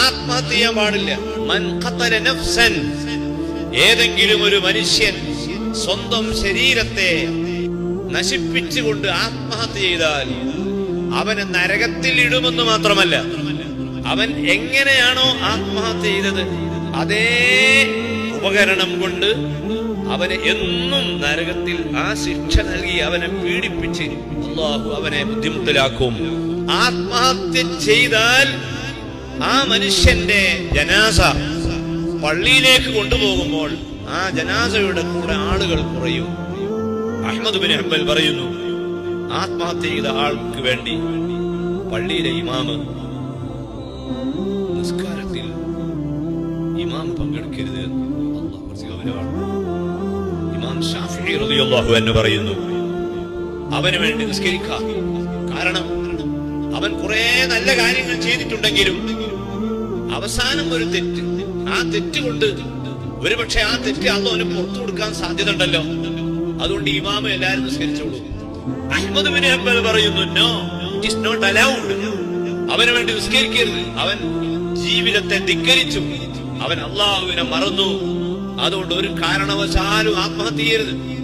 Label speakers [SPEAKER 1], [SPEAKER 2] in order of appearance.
[SPEAKER 1] ആത്മഹത്യ പാടില്ല നഫ്സൻ ഏതെങ്കിലും ഒരു മനുഷ്യൻ സ്വന്തം ശരീരത്തെ നശിപ്പിച്ചുകൊണ്ട് ആത്മഹത്യ ചെയ്താൽ അവന് നരകത്തിൽ ഇടുമെന്ന് മാത്രമല്ല അവൻ എങ്ങനെയാണോ ആത്മഹത്യ ചെയ്തത് അതേ ഉപകരണം കൊണ്ട് അവനെ എന്നും നരകത്തിൽ ആ ശിക്ഷ നൽകി അവനെ പീഡിപ്പിച്ച് അവനെ ബുദ്ധിമുട്ടിലാക്കും. ആത്മഹത്യ ചെയ്താൽ ആ മനുഷ്യന്റെ ജനാസ പള്ളിയിലേക്ക് കൊണ്ടുപോകുമ്പോൾ ആ ജനാസയുടെ കൂടെ ആളുകൾ കുറയും. അഹമ്മദ് ബിൻ ഹംബൽ പറയുന്നു ആത്മഹത്യ ചെയ്ത ആൾക്ക് വേണ്ടി പള്ളിയിലെ ഇമാമ് നിസ്കാരത്തിൽ ഇമാം പങ്കെടുക്കരുത്. ഇമാം ഷാഫി റളിയല്ലാഹു അൻഹു പറയുന്നു അവന് വേണ്ടി നിസ്കരിക്കാം കാരണം അവൻ കുറെ നല്ല കാര്യങ്ങൾ ചെയ്തിട്ടുണ്ടെങ്കിലും അവസാനം ഒരു തെറ്റ്. ആ തെറ്റ് കൊണ്ട് ഒരുപക്ഷെ ആ തെറ്റ് അള്ളോന് പുറത്തു കൊടുക്കാൻ സാധ്യത ഉണ്ടല്ലോ അതുകൊണ്ട് ഇമാമ എല്ലാരും നിസ്കരിച്ചോളൂ അഹമ്മദ് ബിൻ പറയുന്നു നോ ഇറ്റ് നോട്ട് അലൗഡ് അവന് വേണ്ടി നിസ്കരിക്കരുത്. അവൻ ജീവിതത്തെ ധിക്കരിച്ചു. അവൻ അള്ളാഹുവിനെ മറന്നു. അതുകൊണ്ട് ഒരു കാരണവശാലും ആത്മഹത്യ ചെയ്യരുത്.